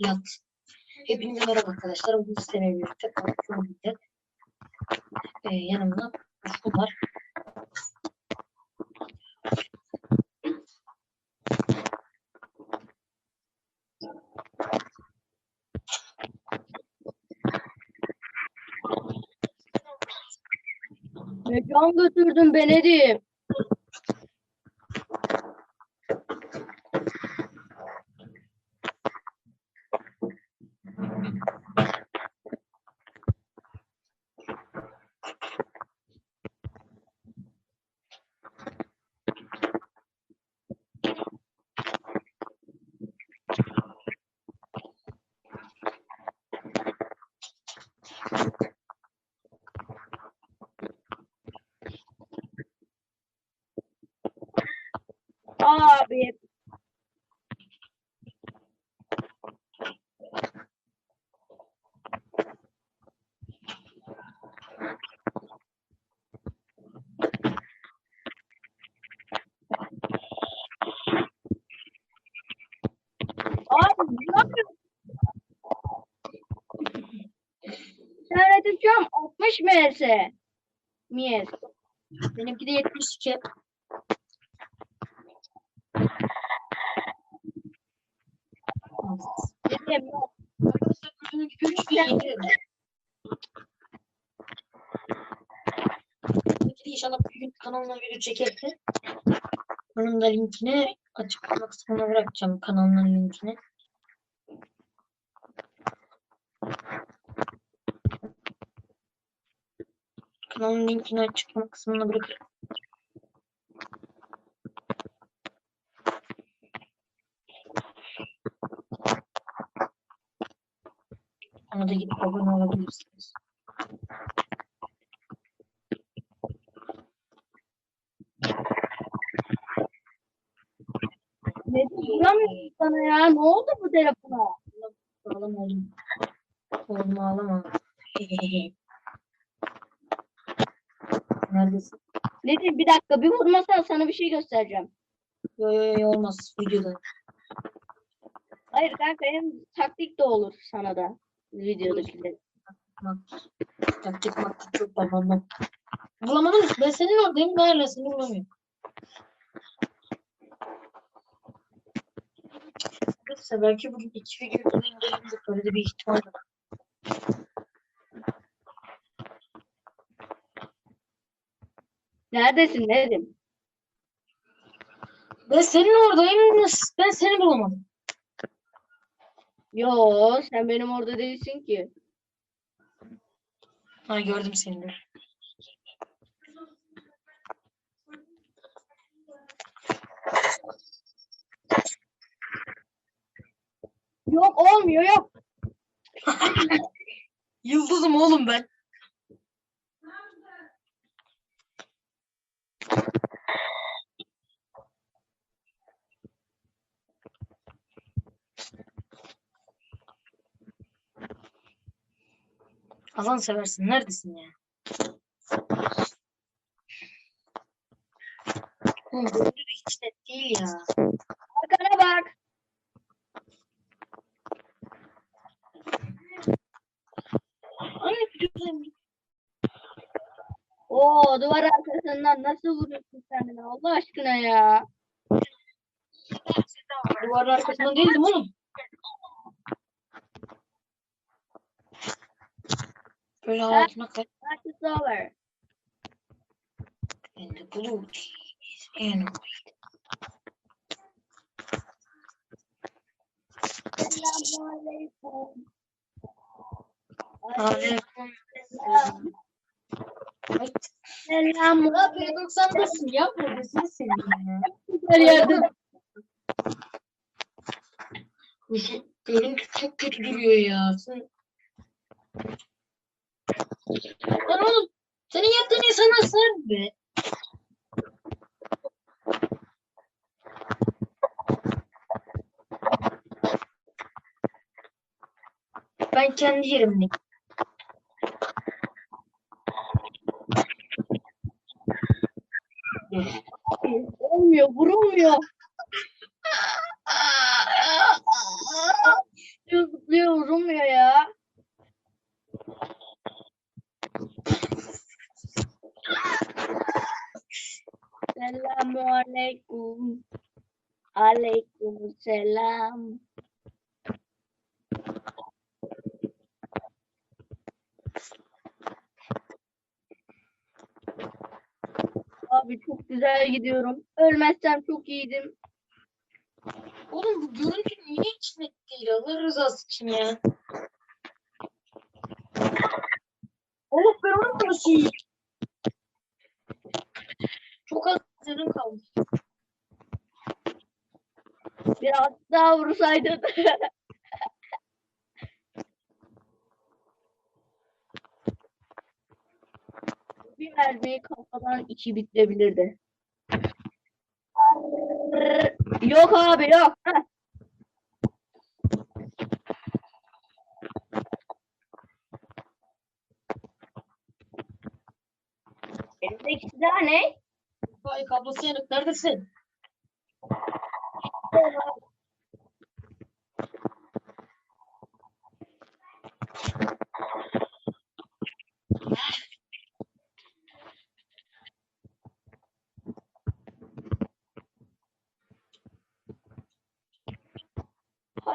Yat. Hepinize merhaba arkadaşlar. Bugün sizlerle birlikte millet. Ee, yanımda Ufku var. Mekan götürdün be Nedim. Abi. Abi ne yapıyorsun? Şu an 60 ms. Mies. Benimki de 72. Nedim, Arkadaşlar gördüğünüz gibi 3007 dedi. Benimki de inşallah bir gün kanalına video çekerse onun da linkini açıklama kısmına bırakacağım kanalının linkini. Kanalın linkini açıklama kısmına bırakırım. Da gidip abone olabilirsiniz. Nedim duramıyorum sana ya. Ne oldu bu telefona? Oğlum. Oğlum ağlama. Neredesin? Nedim bir dakika bir vurmasan sana bir şey göstereceğim. Yo yo yo olmaz videoda. Hayır kanka hem taktik de olur sana da videodakiler. Taktik maktik çok benden. Bulamadım. Ben senin oradayım. Gayet seni bulamıyorum. Neyse belki bugün iki video birden gelebilir. Öyle de bir ihtimal var. Neredesin Nedim? Ben senin oradayım. Ben seni bulamadım. Yo sen benim orada değilsin ki. Ha gördüm seni de. Yok olmuyor yok. Yıldızım oğlum ben. Hasan seversin. Neredesin ya? Oğlum görüntü de hiç net değil ya. Arkana bak. Videodayım. Oo duvar arkasından nasıl vuruyorsun sen Allah aşkına ya. Duvarın arkasında değildim oğlum. Böyle altına kaç. That is over. And the blue tea is animated. Selamünaleyküm. Aleyküm Selam. Yapıyor 99'sun yapma gözünü seveyim. Güzel yerde. Görüntü çok kötü duruyor ya. Sen... Lan oğlum senin yaptığın insana sen be. Ben kendi yerimdeyim. Olmuyor, vurulmuyor. Düz olmuyor ya. Selamun aleyküm. Aleyküm selam. Abi çok güzel gidiyorum. Ölmezsem çok iyiydim. Oğlum bu görüntü niye hiç net değil? Allah rızası için ya. Allah ben onu konuşayım. Biraz daha vursaydın. Bir mermiyi kafadan iki bitirebilirdi. Yok abi yok. Heh. Elimdeki silah ne? Vay kablası yanık neredesin?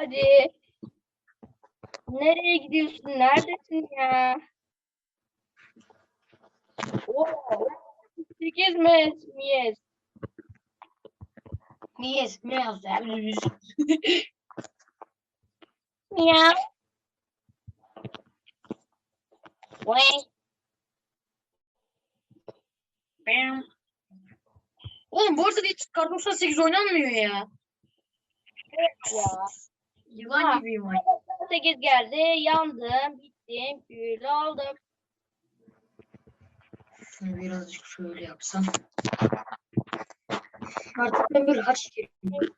Hadi. Nereye gidiyorsun? Neredesin ya? Oo, 8 mi? Yes. Niye? Ne yazdı? Yani yüz. Miau. Vay. Bam. Oğlum bu arada hiç kar 98 oynanmıyor ya. Ya. Yılan gibiyim ay. 8 geldi. Yandım. Bittim. Kül oldum. Şunu birazcık şöyle yapsam. Artık ben bir haç gireyim.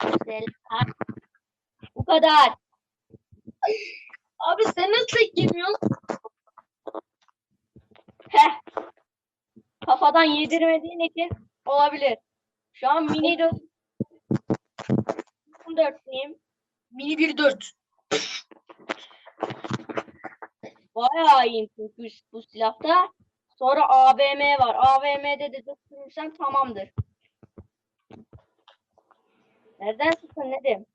Güzel. Ha. Bu kadar. Abi sen nasıl yemiyorsun? Heh. Kafadan yedirmediğin için olabilir. Şu an mini dört. dörtleyim. Mini 1.4. Bayağı iyiyim çünkü bu silahta. Sonra AVM var. AVM'de de tutturursam tamamdır. Nereden sıkın Nedim?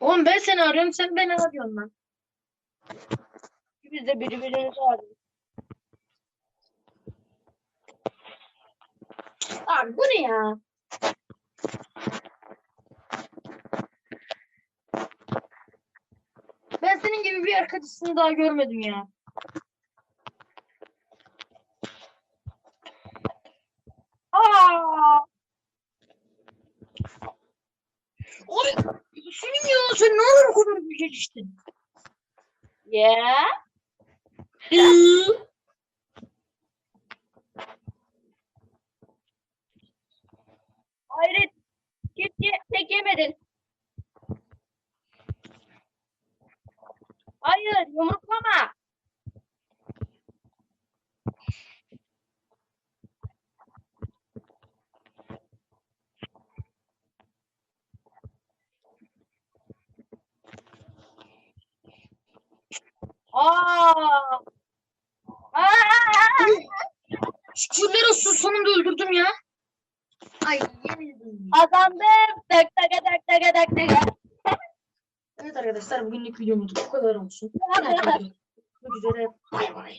Oğlum ben seni arıyorum sen beni arıyorsun lan. Biz de birbirimizi arıyoruz. Abi bu ne ya? Ben bir arkadaşını daha görmedim ya. Aa! Abi senin ya sen ne olur kadar bir geliştin? Ya. Hayret. Ye- tek yemedin. Hayır, yumruklama. Aa! Aa! Şükürler olsun sonunda öldürdüm ya. Ay yemin ederim. Kazandım. Tak tak tak tak tak tak. Evet arkadaşlar bugünlük videomuz bu kadar olsun. Görüşmek üzere. Bay bay.